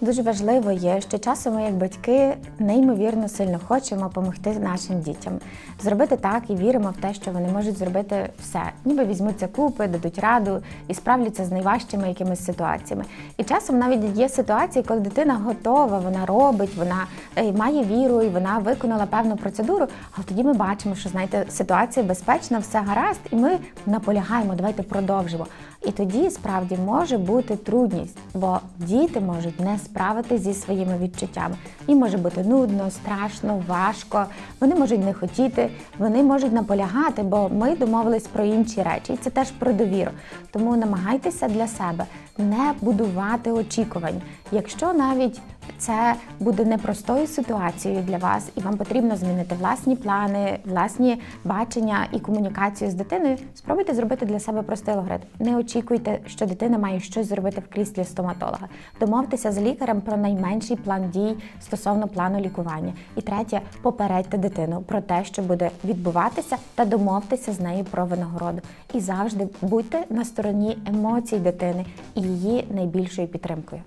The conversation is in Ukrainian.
Дуже важливо є, що часом ми, як батьки, неймовірно сильно хочемо допомогти нашим дітям, зробити так і віримо в те, що вони можуть зробити все, ніби візьмуться купи, дадуть раду і справляться з найважчими якимись ситуаціями. І часом навіть є ситуації, коли дитина готова, вона робить, вона має віру і вона виконала певну процедуру. Але тоді ми бачимо, що знаєте, ситуація безпечна, все гаразд, і ми наполягаємо, давайте продовжимо. І тоді справді може бути трудність, бо діти можуть не справитися зі своїми відчуттями. Їм може бути нудно, страшно, важко. Вони можуть не хотіти, вони можуть наполягати, бо ми домовились про інші речі, і це теж про довіру. Тому намагайтеся для себе не будувати очікувань. Якщо навіть це буде непростою ситуацією для вас, і вам потрібно змінити власні плани, власні бачення і комунікацію з дитиною. Спробуйте зробити для себе простий алгоритм. Не очікуйте, що дитина має щось зробити в кріслі стоматолога. Домовтеся з лікарем про найменший план дій стосовно плану лікування. І третє, попередьте дитину про те, що буде відбуватися, та домовтеся з нею про винагороду. І завжди будьте на стороні емоцій дитини і її найбільшою підтримкою.